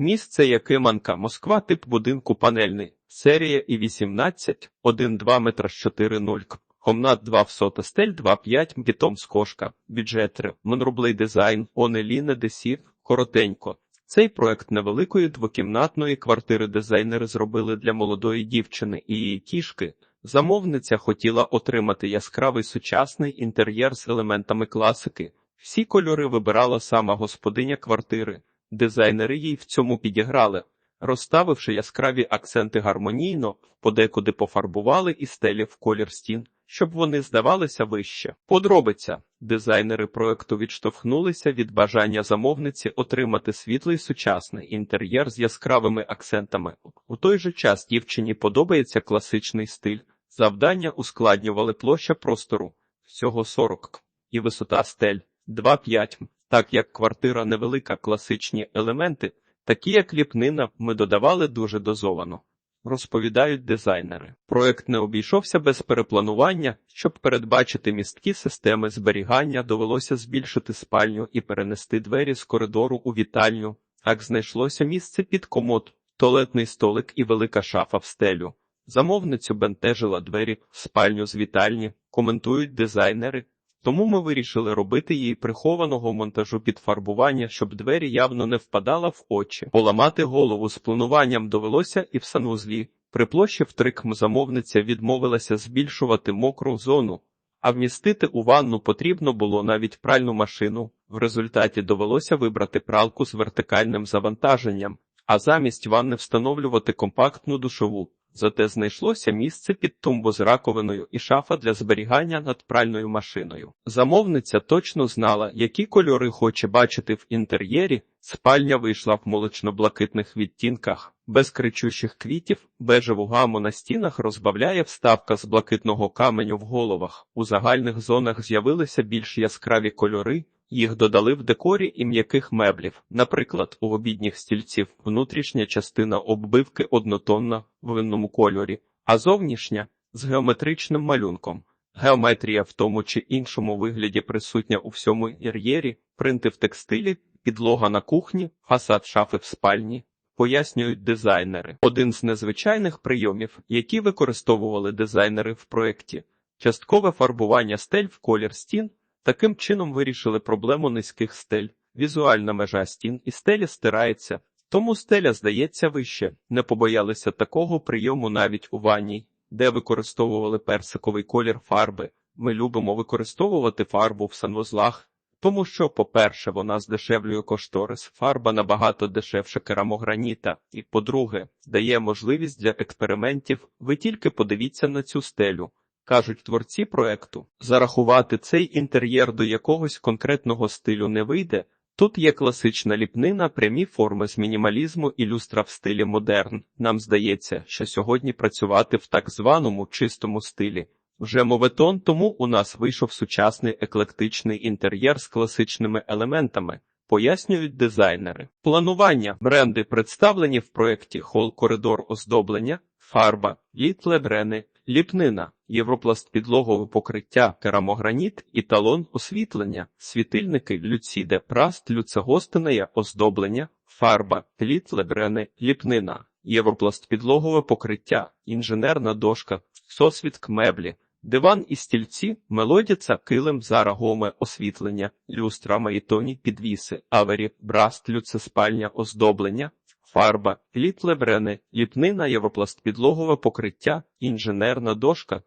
Місце Якиманка, Москва, тип будинку панельний, серія і 18, 1,2 метра з 4,0, к. Комнат 2 в сота, стель 2,5, бітом скошка, бюджет 3, монрублей дизайн, онеліне десів, коротенько. Цей проект невеликої двокімнатної квартири дизайнери зробили для молодої дівчини і її кішки. Замовниця хотіла отримати яскравий сучасний інтер'єр з елементами класики. Всі кольори вибирала сама господиня квартири. Дизайнери їй в цьому підіграли, розставивши яскраві акценти гармонійно, подекуди пофарбували і стелі в колір стін, щоб вони здавалися вище. Подробиця. Дизайнери проекту відштовхнулися від бажання замовниці отримати світлий сучасний інтер'єр з яскравими акцентами. У той же час дівчині подобається класичний стиль. Завдання ускладнювали площа простору всього 40 і висота стель 2,5 м. Так як квартира невелика, класичні елементи, такі як ліпнина, ми додавали дуже дозовано. Розповідають дизайнери. Проект не обійшовся без перепланування. Щоб передбачити місткі системи зберігання, довелося збільшити спальню і перенести двері з коридору у вітальню. Так знайшлося місце під комод, туалетний столик і велика шафа в стелю. Замовницю бентежила двері спальню з вітальні, коментують дизайнери. Тому ми вирішили робити їй прихованого монтажу під фарбування, щоб двері явно не впадала в очі. Поламати голову з плануванням довелося і в санузлі. При площі в трикм замовниця відмовилася збільшувати мокру зону, а вмістити у ванну потрібно було навіть пральну машину. В результаті довелося вибрати пралку з вертикальним завантаженням, а замість ванни встановлювати компактну душову. Зате знайшлося місце під тумбу з раковиною і шафа для зберігання над пральною машиною. Замовниця точно знала, які кольори хоче бачити в інтер'єрі. Спальня вийшла в молочно-блакитних відтінках, без кричущих квітів, бежеву гаму на стінах розбавляє вставка з блакитного каменю в головах. У загальних зонах з'явилися більш яскраві кольори. Їх додали в декорі і м'яких меблів. Наприклад, у обідніх стільців внутрішня частина оббивки однотонна в винному кольорі, а зовнішня з геометричним малюнком. Геометрія в тому чи іншому вигляді присутня у всьому інтер'єрі, принти в текстилі, підлога на кухні, фасад шафи в спальні. Пояснюють дизайнери. Один з незвичайних прийомів, які використовували дизайнери в проєкті – часткове фарбування стель в колір стін. Таким чином вирішили проблему низьких стель. Візуальна межа стін і стелі стирається, тому стеля здається вище. Не побоялися такого прийому навіть у ванній, де використовували персиковий колір фарби. Ми любимо використовувати фарбу в санвузлах, тому що, по-перше, вона здешевлює кошторис, фарба набагато дешевше керамограніта, і, по-друге, дає можливість для експериментів. Ви тільки подивіться на цю стелю. Кажуть творці проекту, зарахувати цей інтер'єр до якогось конкретного стилю не вийде. Тут є класична ліпнина, прямі форми з мінімалізму і люстра в стилі модерн. Нам здається, що сьогодні працювати в так званому чистому стилі вже моветон, тому у нас вийшов сучасний еклектичний інтер'єр з класичними елементами. Пояснюють дизайнери. Планування бренди представлені в проєкті Хол коридор оздоблення, фарба, літлебрени, ліпнина, європласт підлогове покриття, керамограніт і талон освітлення, світильники, люціде, праст, люцегостинеє оздоблення, фарба, літлебрени, ліпнина, європласт підлогове покриття, інженерна дошка, сосвідк меблі. Диван і стільці, мелодіця, килим, зарагоме, освітлення, люстра, маїтоні, підвіси, авері, браст, люцеспальня, оздоблення, фарба, літлебрени, ліпнина, європласт підлогове покриття, інженерна дошка,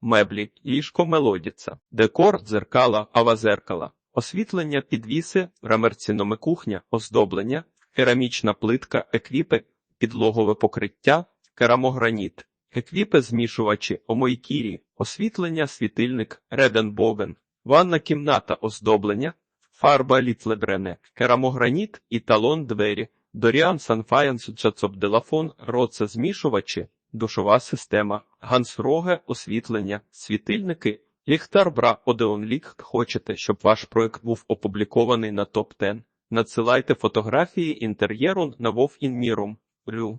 меблі, ліжко, мелодіця, декор, дзеркала, авазеркала, освітлення, підвіси, рамерціноме кухня, оздоблення, керамічна плитка, еквіпи, підлогове покриття, керамограніт. Еквіпи змішувачі, омойкірі, освітлення, світильник, реденбовен, ванна кімната, оздоблення, фарба літлебрене, керамограніт і талон двері, Доріан Санфаянс Джацобделафон, роце змішувачі, душова система, гансроге, освітлення, світильники, ліхтар бра Одеон Лік. Хочете, щоб ваш проект був опублікований на топ 10 Надсилайте фотографії інтер'єру на Вов Інмірум. Рю.